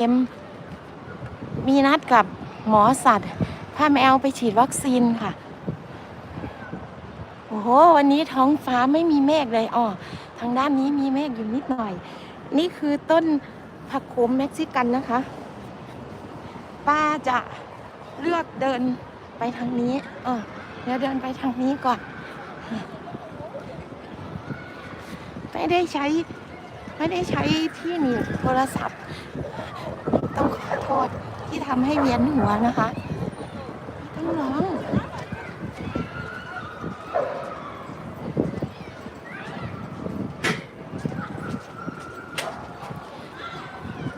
เอ็มมีนัดกับหมอสัตว์พาแมวไปฉีดวัคซีนค่ะ โอ้โห วันนี้ท้องฟ้าไม่มีเมฆเลยอ๋อทางด้านนี้มีเมฆอยู่นิดหน่อย นี่คือต้นผักโขมเม็กซิกันนะคะ ป้าจะเลือกเดินไปทางนี้ เออเดี๋ยวเดินไปทางนี้ก่อน ไม่ได้ใช้ ไม่ได้ใช้ที่หนีโทรศัพท์ ต้องขอโทษที่ทำให้เวียนหัวนะคะต้องร้อง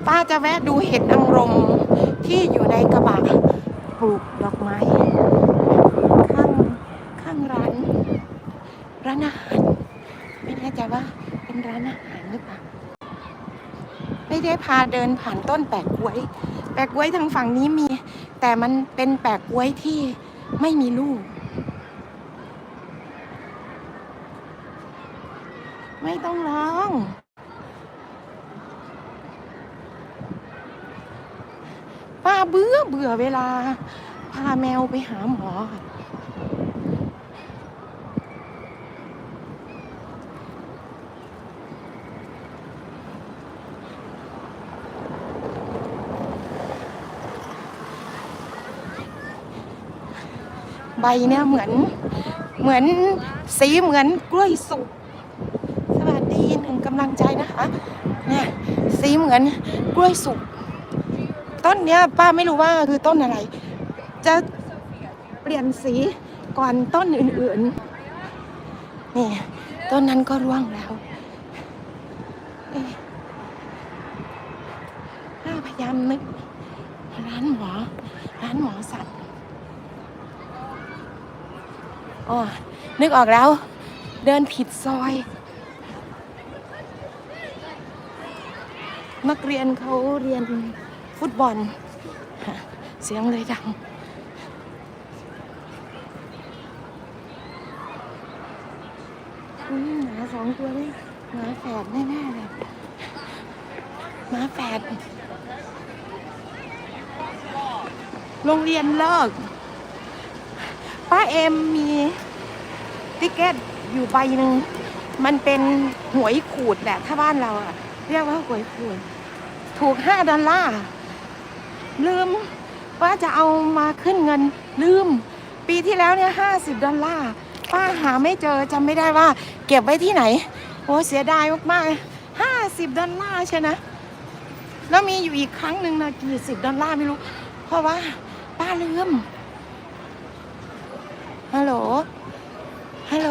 ป้าจะแวะดูเห็ดนางรมที่อยู่ในกระบะปลูกดอกไม้ ข้างข้างร้าน ร้านอาหาร ไม่แน่ใจว่าเป็นร้านอาหารหรือเปล่า ไม่ได้พาเดินผ่านต้นแปะกล้วย แปะกล้วยทางฝั่งนี้มี แต่มันเป็นแปะกล้วยที่ไม่มีลูก ไม่ต้องร้อง ป้าเบื่อเบื่อเวลา พาแมวไปหาหมอค่ะ ใบเนี่ยเหมือนเหมือนสีเหมือนกล้วยสุกสวัสดีหนึ่งกำลังใจนะคะเนี่ยสีเหมือนกล้วยสุกต้นเนี้ยป้าไม่รู้ว่าคือต้นอะไร จะเปลี่ยนสีก่อนต้นอื่นๆนี่ต้นนั้นก็ร่วงแล้วพยายามนึกร้านหมอร้านหมอสัตว์ อ๋อ นึกออกแล้ว เดินผิดซอย นักเรียนเขาเรียนฟุตบอล เสียงเลยดังมหมาสองตัวนี่หมาแฝดแน่ๆเลยหมาแฝดโรงเรียนเลิก ป้าเอ็มมีติเกตอยู่ใบหนึ่งมันเป็นหวยขูดแหละถ้าบ้านเราอะเรียกว่าหวยขูด ถูกห้าดอลลาร์ลืมว่าจะเอามาขึ้นเงินลืม ปีที่แล้วเนี่ยห้าสิบดอลลาร์ป้าหาไม่เจอจำไม่ได้ว่า เก็บไว้ที่ไหนโอ้เสียดายมากๆห้าสิบดอลลาร์ใช่นะ แล้วมีอยู่อีกครั้งหนึ่งนะกี่สิบดอลลาร์ไม่รู้ เพราะว่าป้าลืม ฮัลโหล ฮัลโหล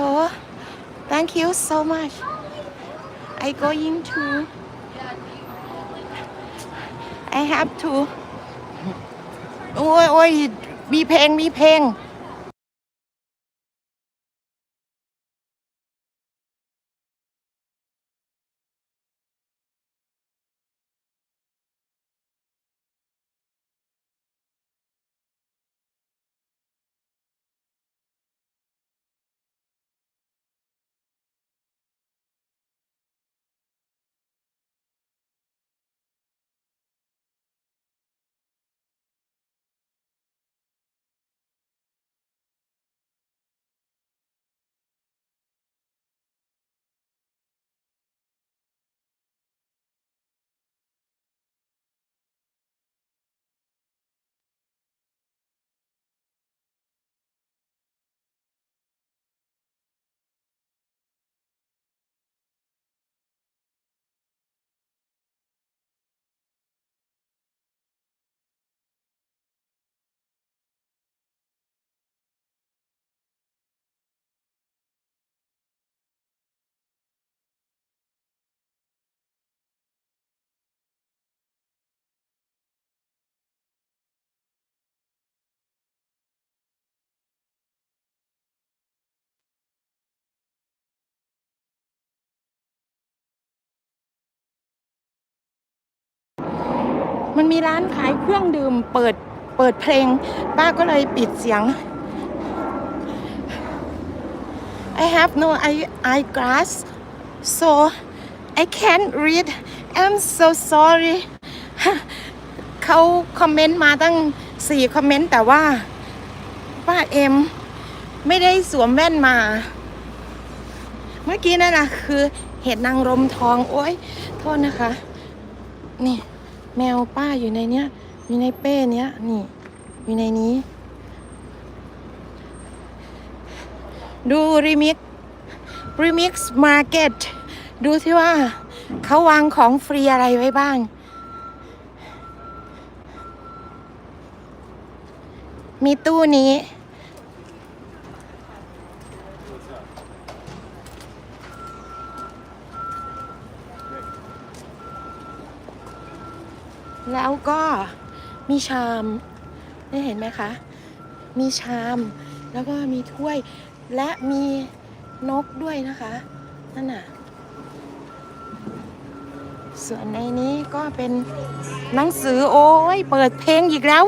thank you so much I going to I have to โอ้ยโอ้ยมีเพลง มีเพลง มันมีร้านขายเครื่องดื่ม เปิดเปิดเพลง ป้าก็เลยปิดเสียง I have no eye eyeglass so I can't read I'm so sorry เขาคอมเมนต์มาตั้งสี่คอมเมนต์แต่ว่าป้าเอ็มไม่ได้สวมแว่นมา เมื่อกี้นั่นนะคือเห็ดนางรมทอง โอ้ยโทษนะคะ นี่ แมวป้าอยู่ในเนี้ย อยู่ในเป้เนี้ย นี่ อยู่ในนี้ ดูรีมิกรีมิกซ์มาร์เก็ตดูที่ว่าเขาวางของฟรีอะไรไว้บ้าง มีตู้นี้ แล้วก็มีชามนี่เห็นไหมคะ มีชามแล้วก็มีถ้วยและมีนกด้วยนะคะ นั่นน่ะ ส่วนในนี้ก็เป็นหนังสือโอ้ย เปิดเพลงอีกแล้ว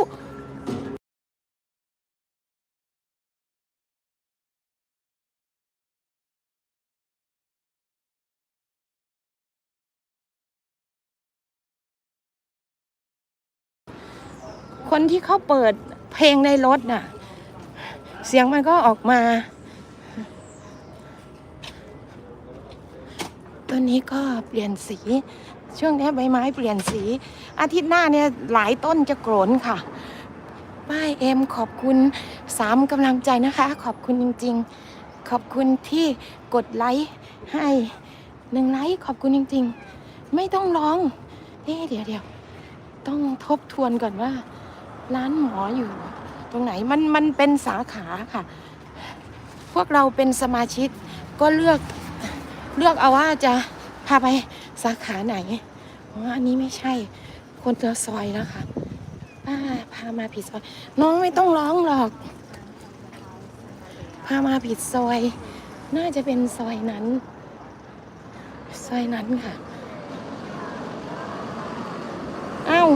คนที่เขาเปิดเพลงในรถน่ะ เสียงมันก็ออกมา ตัวนี้ก็เปลี่ยนสี ช่วงนี้ใบไม้เปลี่ยนสี อาทิตย์หน้าเนี่ยหลายต้นจะโกรนค่ะป้ายเอ็มขอบคุณสามกำลังใจนะคะ ขอบคุณจริง ๆ ขอบคุณที่กดไลค์ให้หนึ่งไลค์ขอบคุณจริง ๆ ไม่ต้องร้องเอ๊เดี๋ยวเดี๋ยวต้องทบทวนก่อนว่า ร้านหมออยู่ ตรงไหนมันมันเป็นสาขาค่ะ พวกเราเป็นสมาชิกก็เลือกเลือกเอาว่าจะพาไปสาขาไหนอ๋ออันนี้ไม่ใช่คนละซอยแล้วค่ะป้าพามาผิดซอย น้องไม่ต้องร้องหรอก พามาผิดซอย น่าจะเป็นซอยนั้น ซอยนั้นค่ะ อ้าว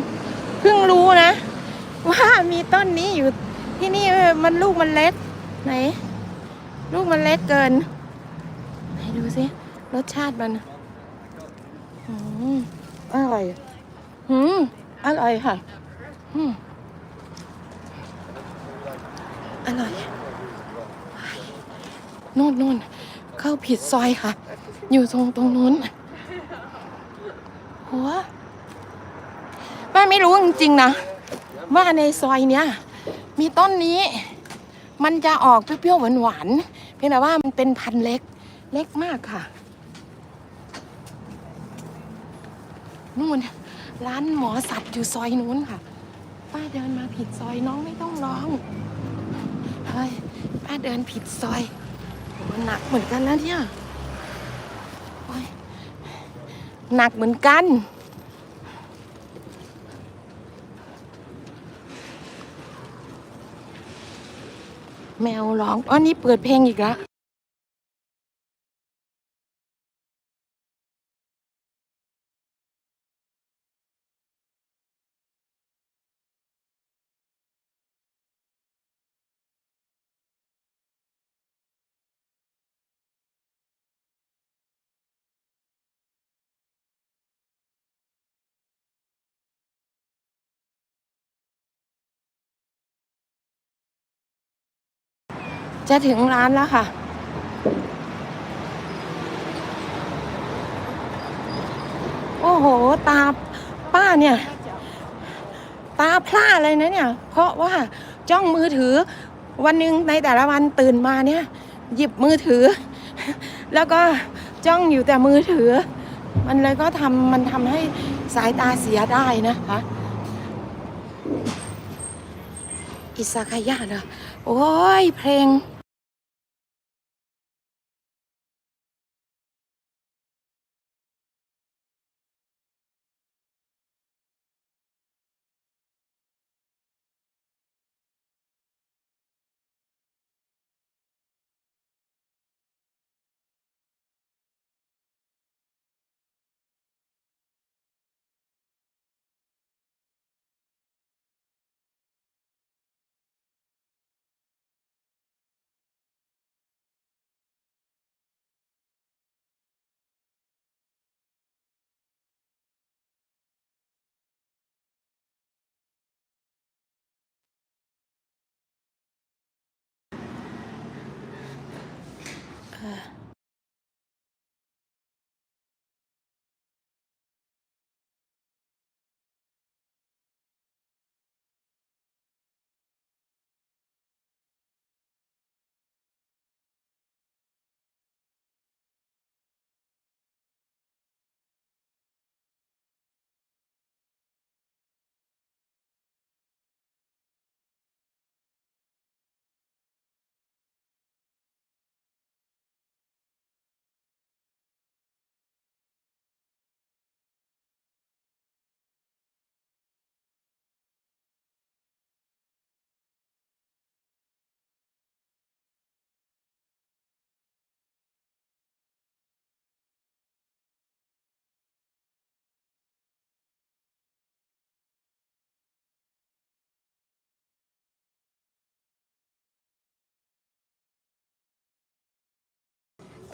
เพิ่งรู้นะ มีต้นนี้อยู่ที่นี่เออมันลูกมันเล็กไหน ลูกมันเล็กเกินไหนดูสิรสชาติมันอืมอร่อยอืมอร่อยค่ะอืมอร่อยนู่นนู่นเข้าผิดซอยค่ะ อยู่ตรงตรงนู้นหัวป้าไม่รู้จริงๆนะ ว่าในซอยเนี้ยมีต้นนี้ มันจะออกเปรี้ยวๆหวานๆเพียงแต่ว่ามันเป็นพันธุ์เล็กเล็กมากค่ะ นู่น ร้านหมอสัตว์อยู่ซอยนู้นค่ะ ป้าเดินมาผิดซอยน้องไม่ต้องร้องเฮ้ยป้าเดินผิดซอยโหหนักเหมือนกันนะเนี่ยโอ้ยหนักเหมือนกัน แมวร้องอ๋อนี่เปิดเพลงอีกแล้ว จะถึงร้านแล้วค่ะ โอ้โห ตาป้าเนี่ย ตาพร่าเลยนะเนี่ย เพราะว่าจ้องมือถือ วันหนึ่งในแต่ละวันตื่นมาเนี่ย หยิบมือถือ แล้วก็จ้องอยู่แต่มือถือ มันเลยก็ทำมันทำให้สายตาเสียได้นะคะอิซากายะเหรอโอ้ยเพลง 哎。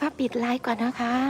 ก็ปิดไลฟ์ก่อนนะคะ